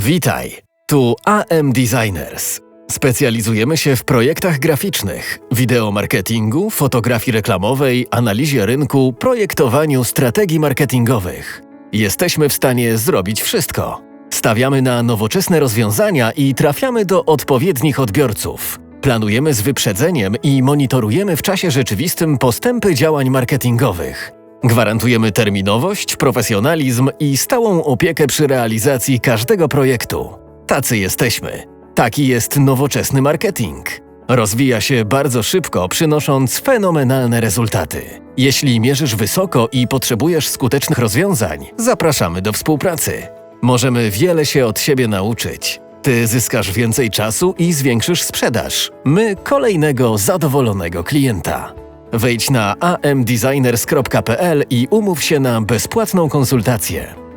Witaj, tu AM Designers. Specjalizujemy się w projektach graficznych, wideomarketingu, fotografii reklamowej, analizie rynku, projektowaniu strategii marketingowych. Jesteśmy w stanie zrobić wszystko. Stawiamy na nowoczesne rozwiązania i trafiamy do odpowiednich odbiorców. Planujemy z wyprzedzeniem i monitorujemy w czasie rzeczywistym postępy działań marketingowych. Gwarantujemy terminowość, profesjonalizm i stałą opiekę przy realizacji każdego projektu. Tacy jesteśmy. Taki jest nowoczesny marketing. Rozwija się bardzo szybko, przynosząc fenomenalne rezultaty. Jeśli mierzysz wysoko i potrzebujesz skutecznych rozwiązań, zapraszamy do współpracy. Możemy wiele się od siebie nauczyć. Ty zyskasz więcej czasu i zwiększysz sprzedaż. My kolejnego zadowolonego klienta. Wejdź na amdesigners.pl i umów się na bezpłatną konsultację.